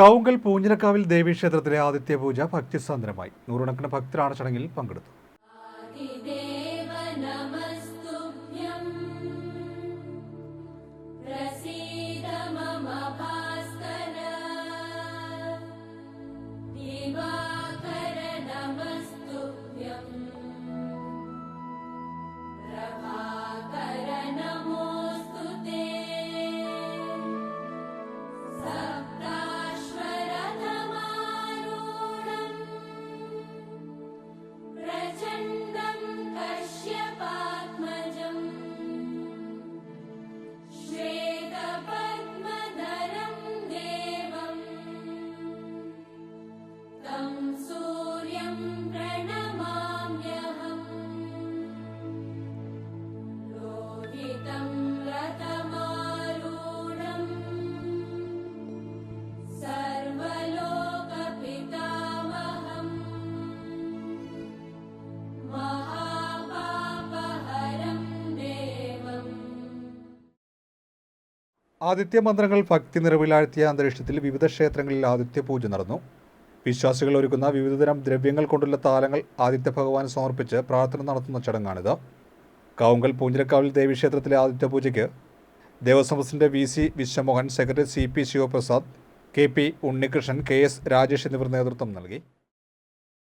കൗങ്കൽ പൂഞ്ഞിനക്കാവിൽ ദേവീക്ഷേത്രത്തിലെ ആദിത്യ പൂജ ഭക്തിസാന്ദ്രമായി. നൂറുകണക്കിന് ഭക്തരാണ് ചടങ്ങിൽ പങ്കെടുത്തത്. ആദിത്യ മന്ത്രങ്ങൾ ഭക്തി നിറവിലാഴ്ത്തിയ അന്തരീക്ഷത്തിൽ വിവിധ ക്ഷേത്രങ്ങളിൽ ആദിത്യ പൂജ നടന്നു. വിശ്വാസികൾ ഒരുക്കുന്ന വിവിധതരം ദ്രവ്യങ്ങൾ കൊണ്ടുള്ള താലങ്ങൾ ആദിത്യ ഭഗവാൻ സമർപ്പിച്ച് പ്രാർത്ഥന നടത്തുന്ന ചടങ്ങാണിത്. കാവുങ്കൽ പൂഞ്ചിരക്കാവിൽ ദേവീക്ഷേത്രത്തിലെ ആദിത്യ പൂജയ്ക്ക് Devaswom president V C Vishwamohan secretary C P Sivaprasad K P Unnikrishnan K S Rajesh എന്നിവർ നേതൃത്വം നൽകി.